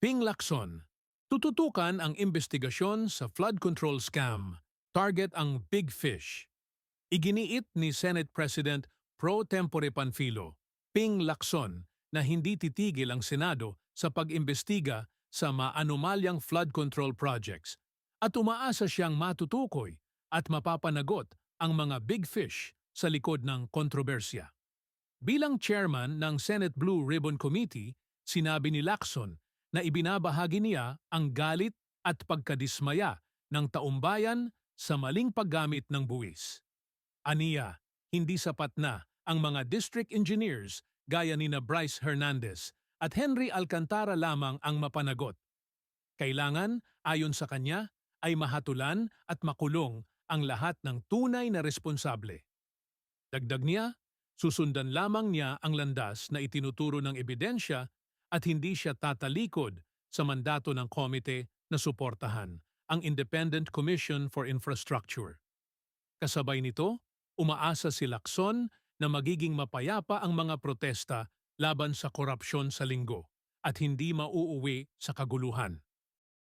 Ping Lacson, tututukan ang investigasyon sa flood control scam. Target ang Big Fish. Iginiit ni Senate President pro tempore Panfilo, Ping Lacson, na hindi titigil ang Senado sa pag-imbestiga sa maanumalyang flood control projects at umaasa siyang matutukoy at mapapanagot ang mga big fish sa likod ng kontrobersya. Bilang chairman ng Senate Blue Ribbon Committee, sinabi ni Lacson na ibinabahagi niya ang galit at pagkadismaya ng taumbayan sa maling paggamit ng buwis. Aniya, hindi sapat na ang mga district engineers gaya ni na Bryce Hernandez at Henry Alcantara lamang ang mapanagot. Kailangan, ayon sa kanya, ay mahatulan at makulong ang lahat ng tunay na responsable. Dagdag niya, susundan lamang niya ang landas na itinuturo ng ebidensya at hindi siya tatalikod sa mandato ng komite na suportahan ang Independent Commission for Infrastructure. Kasabay nito, umaasa si Lacson na magiging mapayapa ang mga protesta laban sa korupsyon sa linggo at hindi mauuwi sa kaguluhan.